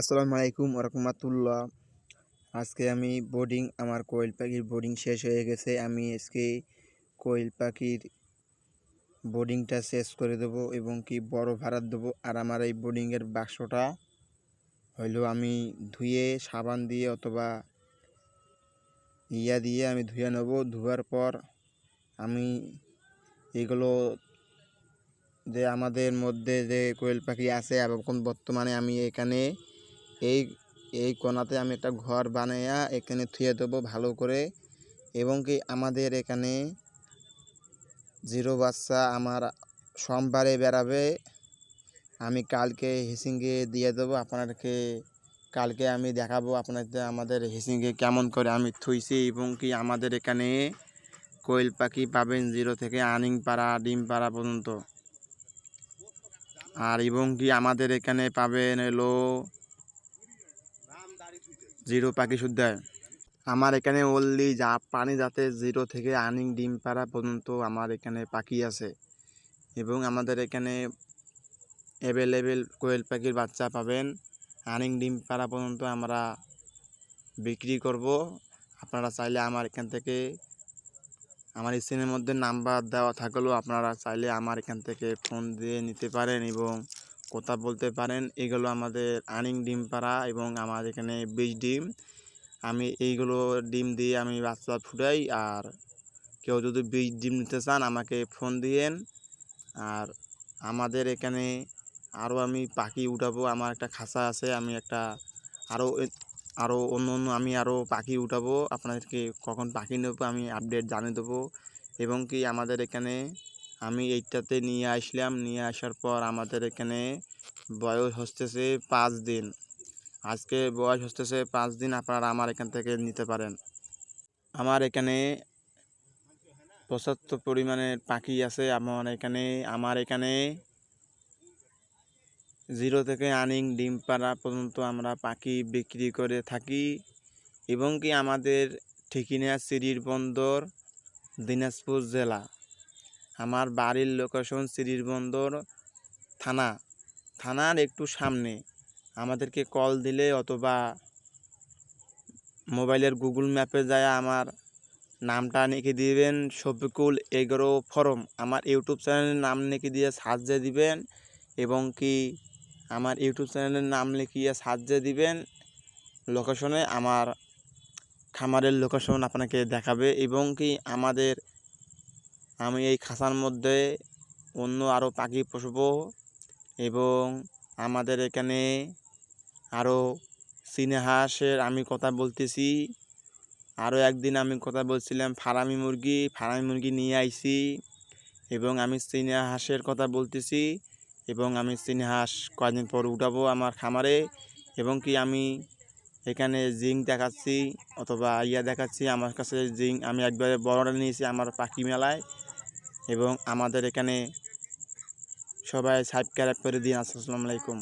আসসালামু আলাইকুম রহমতুল্লাহ আজকে আমি বোর্ডিং আমার কোয়েল পাখির বোর্ডিং শেষ হয়ে গেছে। আমি আজকে কোয়েল পাখির বোর্ডিংটা শেষ করে দেবো এবং কি বড় ভাড়া দেবো। আর আমার এই বোর্ডিংয়ের বাক্সটা হইল আমি ধুয়ে, সাবান দিয়ে অথবা ইয়া দিয়ে আমি ধুয়ে নেব। ধোয়ার পর আমি এগুলো যে আমাদের মধ্যে যে কোয়েল পাখি আছে, এখন বর্তমানে আমি এখানে এই এই কোণাতে আমি একটা ঘর বানাইয়া এখানে থুয়ে দেবো ভালো করে। এবং কি আমাদের এখানে জিরো বাচ্চা আমার সোমবারে বেরাবে আমি কালকে হিসিংয়ে দিয়ে দেবো, আপনাদেরকে কালকে আমি দেখাবো আপনাদের, আমাদের হিসিংয়ে কেমন করে আমি থুইছি। এবং কি আমাদের এখানে কোয়েল পাখি পাবেন জিরো থেকে আনিং পাড়া, ডিম পাড়া পর্যন্ত। আর এবং কি আমাদের এখানে পাবেন এলো জিরো পাখি শুদ্ধ। আমার এখানে ওনলি যা পানি যাতে জিরো থেকে আর্নিং ডিম পাড়া পর্যন্ত আমার এখানে পাখি আছে। এবং আমাদের এখানে অ্যাভেলেবেল কোয়েল পাখির বাচ্চা পাবেন। আর্নিং ডিম পাড়া পর্যন্ত আমরা বিক্রি করব। আপনারা চাইলে আমার এখান থেকে আমার স্ক্রিনের মধ্যে নাম্বার দেওয়া থাকলেও আপনারা চাইলে আমার এখান থেকে ফোন দিয়ে নিতে পারেন এবং কথা বলতে পারেন, এগুলো আমাদের আর্নিং ডিম পাড়া এবং আমার এখানে বীজ ডিম। আমি এইগুলো ডিম দিয়ে আমি বাচ্চা ফুটাই আর কেউ যদি বীজ ডিম নিতে চান আমাকে ফোন দিয়েন। আর আমাদের এখানে আরও আমি পাখি উঠাবো, আমার একটা খাঁচা আছে, আমি একটা আরও আরও অন্য অন্য আমি আরও পাখি উঠাবো। আপনাদেরকে কখন পাখি নেব আমি আপডেট জানিয়ে দেবো। এবং কি আমাদের এখানে আমি এইটাতে নিয়ে আসলাম, নিয়ে আসার পর আমাদের এখানে বয়স হচ্ছে পাঁচ দিন। আজকে বয়স হচ্ছে পাঁচ দিন, আপনারা আমার এখান থেকে নিতে পারেন। আমার এখানে পঁচাত্তর পরিমাণের পাখি আছে। আমার এখানে আমার এখানে জিরো থেকে আনিং ডিম পাড়া পর্যন্ত আমরা পাখি বিক্রি করে থাকি এবং কি আমাদের ঠিকিনা সিরির বন্দর দিনাজপুর জেলা। আমার বাড়ির লোকেশন সিরির বন্দর থানা। থানার একটু সামনে। আমাদেরকে কল দিলে অথবা মোবাইলের গুগল ম্যাপে যায় আমার নামটা লিখে দিবেন, শফিকুল এগারো ফরম। আমার ইউটিউব চ্যানেলের নাম লিখে দিয়ে সার্চে দিবেন এবং কি আমার ইউটিউব চ্যানেলের নাম লিখিয়ে সার্চে দিবেন। লোকেশনে আমার খামারের লোকেশন আপনাকে দেখাবে এবং কি আমাদের আমি এই খাঁচার মধ্যে অন্য আরও পাখি পুষবো এবং আমাদের এখানে আরও চীনা হাঁসের আমি কথা বলতেছি। আরও একদিন আমি কথা বলছিলাম, ফারামি মুরগি ফারামি মুরগি নিয়ে আইছি এবং আমি চীনা হাঁসের কথা বলতেছি এবং আমি চীনা হাঁস কয়েকদিন পর উঠাবো আমার খামারে এবং কি আমি এখানে জিঙ্ক দেখাচ্ছি অথবা ইয়া দেখাচ্ছি, আমার কাছে জিঙ্ক, আমি একবারে বড়টা নিয়েছি আমার পাখি মেলায়। এবং আমাদের এখানে সবাই সাবস্ক্রাইব করে দিন আসসালামু আলাইকুম।